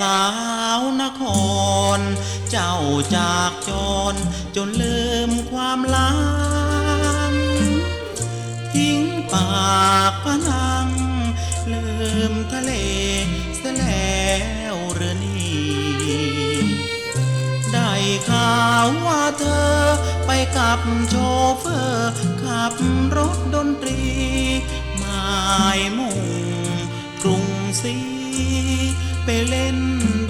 สาวนคร เจ้าจากจรจนลืมความหลังทิ้งปากพนัง ลืมทะเลเสียแล้วหรือนี่ได้ข่าวว่าเธอไปกับโชเฟอร์ขับรถดนตรี หมายมุ่งกรุงศรี ไปเล่น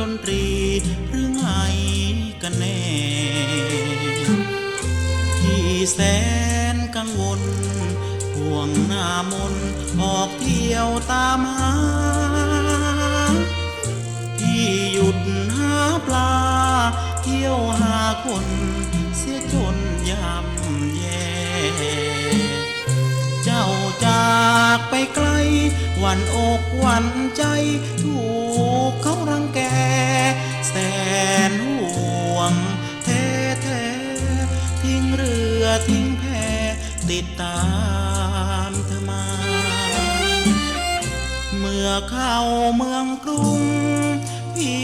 ดนตรีหรือไงกันแน่ ที่แสนกังวลห่วงหน้ามนออกเที่ยวตามหาที่หยุดหาปลา เที่ยวหาคนเสียจนยำแย่ เจ้าจากไปไกลวันอก วันใจถูกเขารังแก แสนห่วงแท้แท้ทิ้งเรือทิ้งแพติดตามเธอมา เมื่อเข้าเมืองกรุง พี่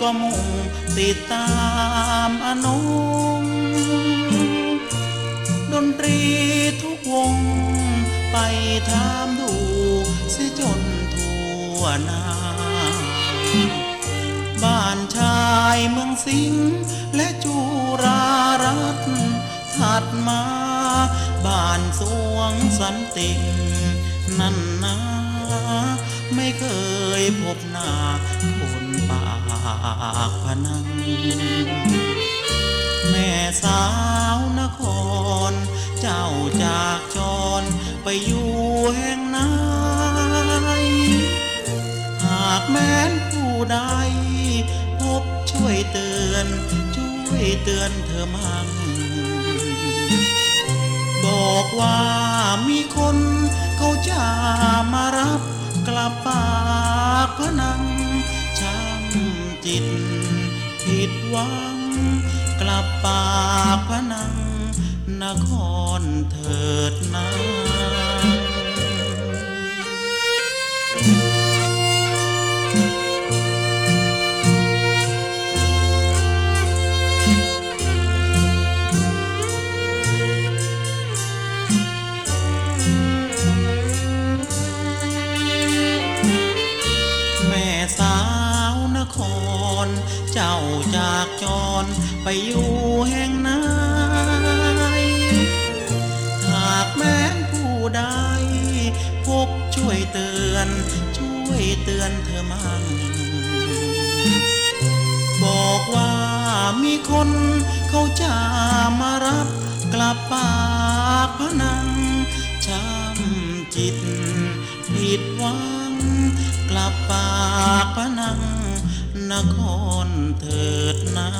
ก็มุ่งติดตามอนงดนตรีทุกวงไปถามดูเสียจน วหนาบ้านชายเมืองสิงห์และจุรารัตน์ถัดมา บ้านสวงสันติงนั่นนะไม่เคยพบหน้าคนปากพนัง แม่สาวนคร เจ้าจากจรไปอยู่แห่ง แม้นผู้ใด พบช่วยเตือน ช่วยเตือนเธอมั่ง บอกว่ามีคนเขาจะมารับกลับปากพนังช้ำจิต ผิดหวัง กลับปากพนังนครเถิดนา คร เจ้าจากจรไปอยู่แห่งไหนหากแม้นผู้ใดพบช่วยเตือน ช่วยเตือนเธอมั่งบอกว่ามีคนเขาจะมารับกลับปากพนังช้ำจิตผิดหวังกลับปาก ครเถิดนา